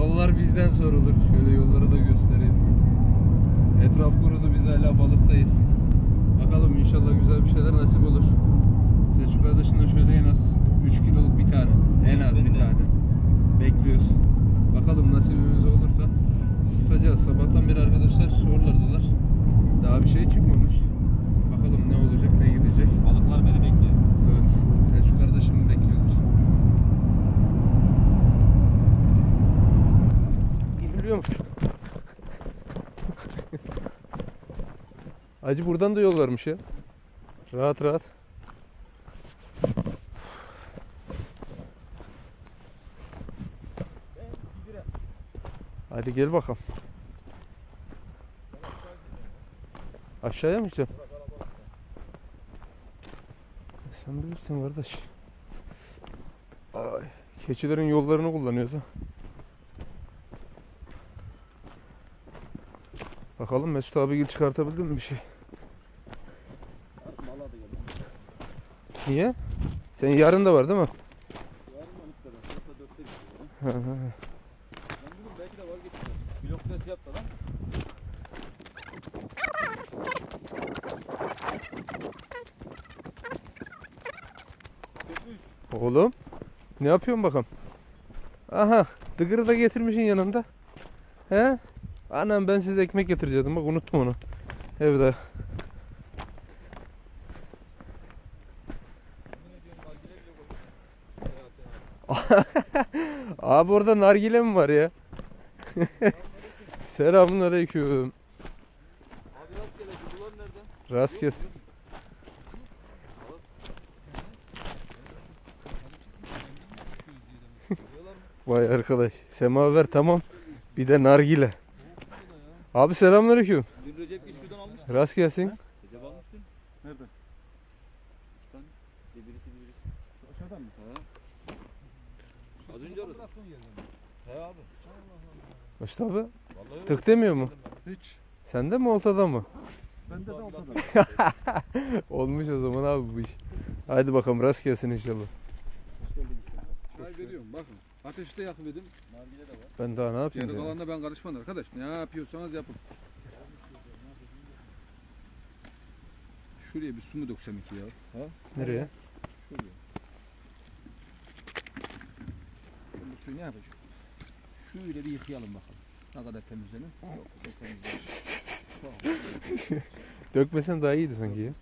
Yollar bizden sorulur. Şöyle yolları da göstereyim. Etraf kurudu, biz hala balıktayız. Bakalım inşallah güzel bir şeyler nasip olur. Selçuk kardeşimle şöyle en az 3 kiloluk bir tane. En az bir tane. Bekliyoruz. Bakalım nasibimiz olursa tutacağız. Sabahtan beri arkadaşlar sorulardılar. Daha bir şey çıkmamış. Acı buradan da yol varmış ya. Rahat rahat. Hadi gel bakalım. Aşağıya mı gideceğim? Sen bilirsin kardeş. Ay, keçilerin yollarını kullanıyoruz ha. Bakalım Mesut abi gel çıkartabildim mi bir şey? Niye? Senin yarın da var değil mi? Yarın 12'de ben. Yoksa 4'te gidiyorum. Hı hı. Ben dedim belki de vazgeçeceğim. Blok test yap da. Oğlum ne yapıyorsun bakalım? Aha dıgırı da getirmişsin yanında. He? Anam ben size ekmek getirecektim bak unuttum onu. Evde. Abi orada nargile mi var ya? Selamun aleyküm. Abi rastgele kutular nerede? Rast kes. Vay arkadaş. Semaver tamam. Bir de nargile. Abi selamünaleyküm. Recep şuradan almış. Rast gelsin. Recep almış dün. Nerede? İki tane. Bir birisi bir birisi. Aşağıdan mı? Az önce aradım. He abi. Mesut abi Vallahi tık demiyor mu? Hiç. Sende mi oltada mı? Bende de ortada. Olmuş o zaman abi bu iş. Haydi bakalım rast gelsin inşallah. Çay veriyorum bakın. Ateşte yakmadım. Nargile de var. Ben daha ne yapayım Geri ya? kalanına ben karışmam arkadaş. Ne yapıyorsanız yapın. Şuraya bir su mu döksem iki ya? Nereye? Şuraya. Ben bu suyu ne yapacağım? Şöyle bir yıkayalım bakalım. Ne kadar temizlenir? Yok, çok temizlenir. Dökmesen daha iyiydi sanki ya.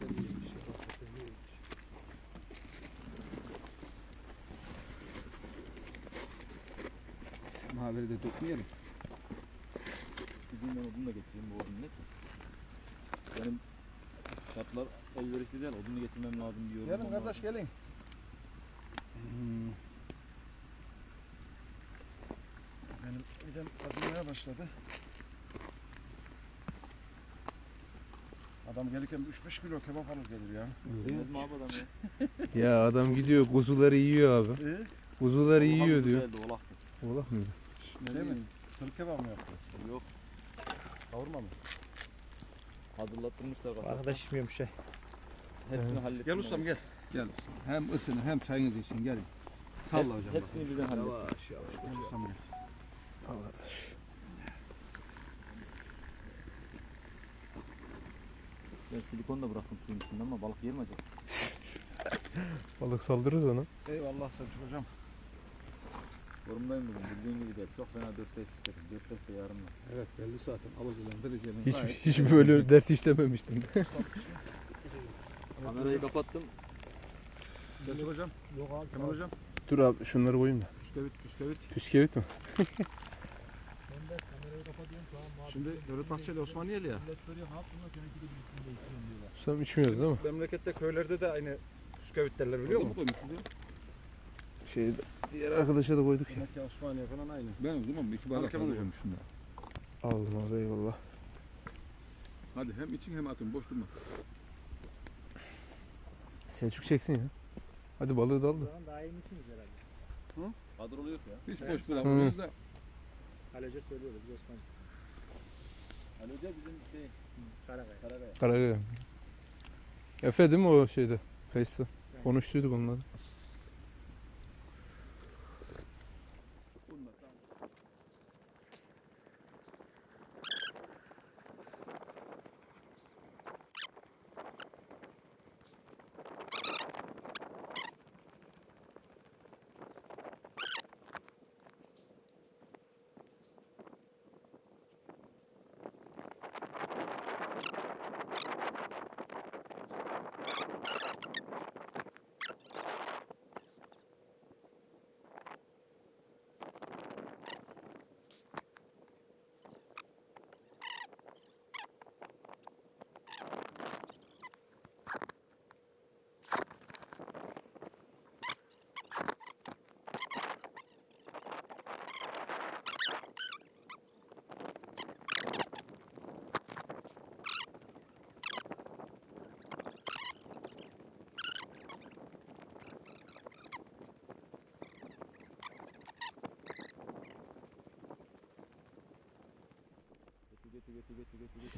Semaveri de dökmeyelim. Gideyim ben odunu da getireyim bu odunu net. Benim şartlar elverişli değil. Odunu getirmem lazım diyorum. Gelin kardeş gelin. Başladı. Adam gelirken 3-5 kilo kebap alır gelir ya. Bilmez mi abi adam ya? Ya adam gidiyor kuzuları yiyor abi. İyi. Kuzuları yiyor Olak diyor. Geldi, olaktı. Ola mıydı? Ne Değil mi? Sırık kebap mı yapacağız? Yok. Kavurma mı? Hazırlattırmışlar. Arkadaş içmiyorum şey. Hepsini hallettim. Gel ustam gel. Gel ustam. Hem ısının hem çayınız için gelin. Salla Hep- hocam. Hepsini birden hallettim. Yavaş yavaş. Gel ustam gel. Arkadaş. Ben silikon da bıraktım suyun içinde ama balık yer mi acaba? Balık saldırırız ona. Eyvallah Selçuk hocam. Yorumdayım bugün. Bildiğin gibi değil. Çok fena 4 test istedim. 4 test de yarın var. Evet belli zaten. Alıcıların vereceğinin Hiç, gayet hiç böyle dert işlememiştim. Kamerayı kapattım. Selçuk hocam. Yok abi. Kemal hocam. Dur abi şunları koyayım da. Püskevit püskevit. Püskevit mi? Ben de kamerayı kapatıyorum tamam abi. Şimdi Devlet Bahçeli Osmaniyeli ya. Sen içmiyoruz değil mi? Memlekette köylerde de aynı püskevit derler biliyor musun? Şey, diğer arkadaşa da koyduk ya. Demek ki Osmaniye falan aynı. Ben o zaman iki bardak Kemal alıyorum şunda. Aldım abi eyvallah. Hadi hem için hem atın boş durma. Selçuk çeksin ya. Hadi balığı da al da. Şu an daha iyi misiniz herhalde? Kadrolu yok ya. Hiç boş bırakmıyoruz da. Kalece söylüyoruz biz Osman. Ali Hoca bizim şey Karakaya. Karagaya. Efe değil mi o şeyde? Kayısı. Konuştuyduk onunla.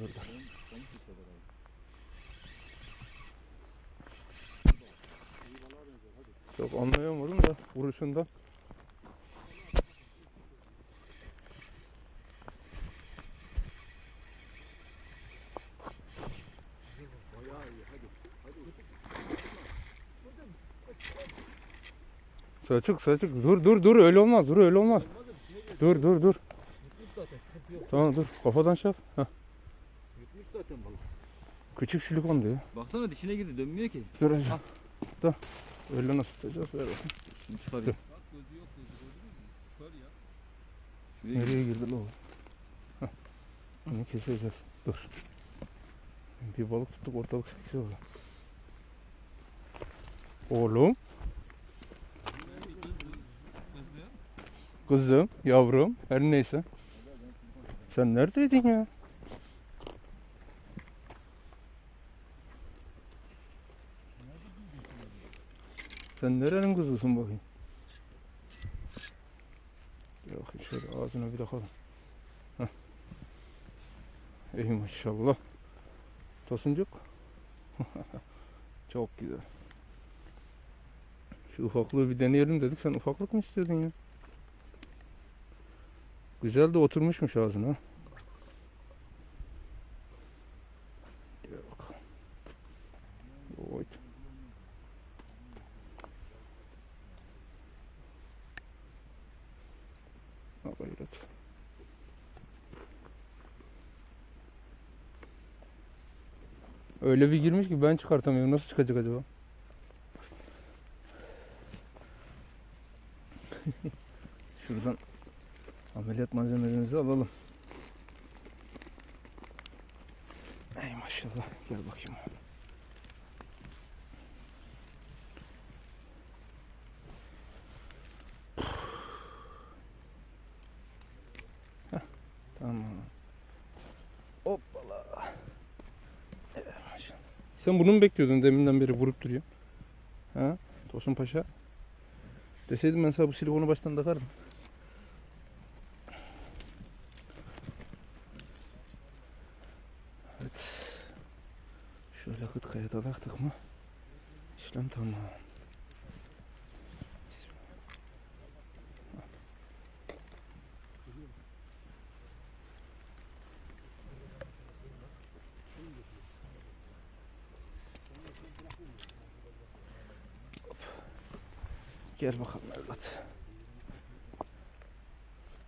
Herhalde. Çok anlayamadım da vuruşundan. Selçuk Selçuk dur dur dur öyle olmaz dur öyle olmaz. Dur dur dur. Tamam dur kafadan şey. Heh. Zaten balık. Küçük silikon diyor. Baksana dişine girdi dönmüyor ki. Dur hocam. Dur. Öyle nasıl tutacağız? Ver bakayım. Şimdi çıkarıyor. Şuraya gir. Nereye girdi lan o? Bunu keseceğiz. Dur. Bir balık tuttuk ortalık seksi oldu. Oğlum. Kızım, yavrum, her neyse. Sen neredeydin ya? Sen nerenin kızısın bakayım? Yok şöyle ağzına bir bakalım. Heh. Ey maşallah. Tosuncuk. Çok güzel. Şu ufaklığı bir deneyelim dedik. Sen ufaklık mı istiyordun ya? Güzel de oturmuşmuş ağzına. ha. Gel bakalım. Oy. Ha gayret. Öyle bir girmiş ki ben çıkartamıyorum. Nasıl çıkacak acaba? Şuradan ameliyat malzememizi alalım. Ey maşallah. Gel bakayım. Heh, Tamam. Hoppala. Evet, maşallah. Sen bunu mu bekliyordun deminden beri vurup duruyor? Ha? Tosun Paşa. Deseydim ben sana bu silikonu baştan takardım. Evet. Şöyle hıtkaya dalaktık mı? İşlem tamam. Gel bakalım evlat.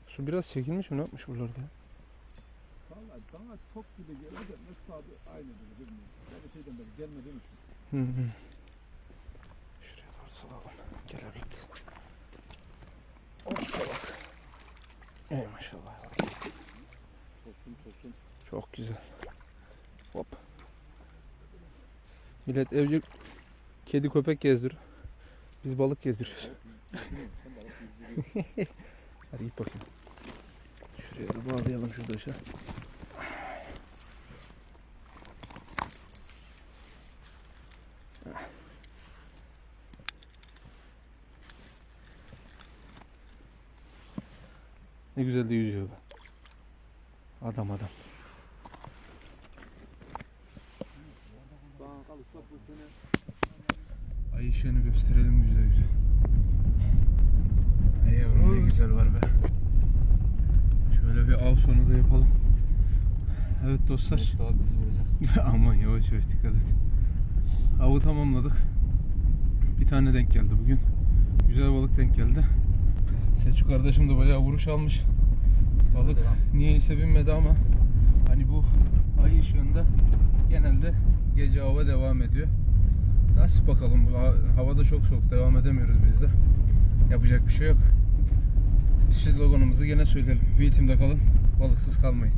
Su biraz çekilmiş mi? Ne yapmış buralarda? ya? Vallahi bana çok gibi geldi de Mesut abi aynı dedi bilmiyorum. Ben de şeyden beri gelmediğim için. Hı hı. Şuraya doğru salalım. Gel evlat. Hoppa bak. Ey maşallah. Tosun tosun. Çok güzel. Hop. Millet evcil kedi köpek gezdiriyor. Biz balık gezdiriyoruz. Hadi git bakayım. Şuraya bir bağlayalım şurada aşağı. Ne güzel de yüzüyor be. Adam adam. Bana kalırsa bu sene Ay ışığını gösterelim güzel güzel. Ey yavrum ne güzel var be. Şöyle bir av sonu da yapalım. Evet dostlar. Vuracak. Aman yavaş yavaş dikkat et. Avı tamamladık. Bir tane denk geldi bugün. Güzel balık denk geldi. Selçuk kardeşim de bayağı vuruş almış. Balık niyeyse binmedi ama hani bu ay ışığında genelde gece hava devam ediyor. Nasip bakalım. Bu ha- Hava da çok soğuk. Devam edemiyoruz biz de. Yapacak bir şey yok. Sloganımızı gene söyleyelim. Vitimde kalın. Balıksız kalmayın.